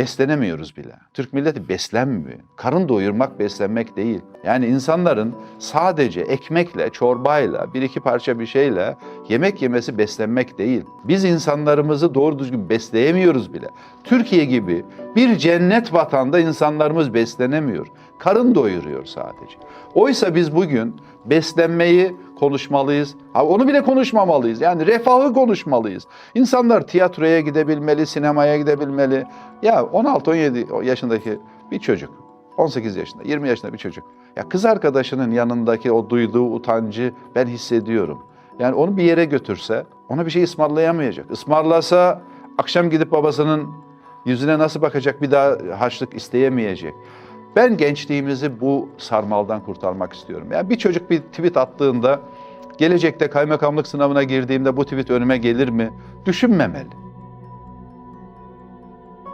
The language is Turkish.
beslenemiyoruz bile. Türk milleti beslenmiyor. Karın doyurmak beslenmek değil. Yani insanların sadece ekmekle, çorbayla, bir iki parça bir şeyle yemek yemesi beslenmek değil. Biz insanlarımızı doğru düzgün besleyemiyoruz bile. Türkiye gibi bir cennet vatanda insanlarımız beslenemiyor. Karın doyuruyor sadece. Oysa biz bugün beslenmeyi konuşmalıyız. Ha, onu bile konuşmamalıyız. Yani refahı konuşmalıyız. İnsanlar tiyatroya gidebilmeli, sinemaya gidebilmeli. Ya 16-17 yaşındaki bir çocuk, 18 yaşında, 20 yaşında bir çocuk. Ya kız arkadaşının yanındaki o duyduğu utancı ben hissediyorum. Yani onu bir yere götürse ona bir şey ısmarlayamayacak. Ismarlasa akşam gidip babasının yüzüne nasıl bakacak bir daha harçlık isteyemeyecek. Ben gençliğimizi bu sarmaldan kurtarmak istiyorum. Yani bir çocuk bir tweet attığında gelecekte kaymakamlık sınavına girdiğimde bu tweet önüme gelir mi? Düşünmemeli.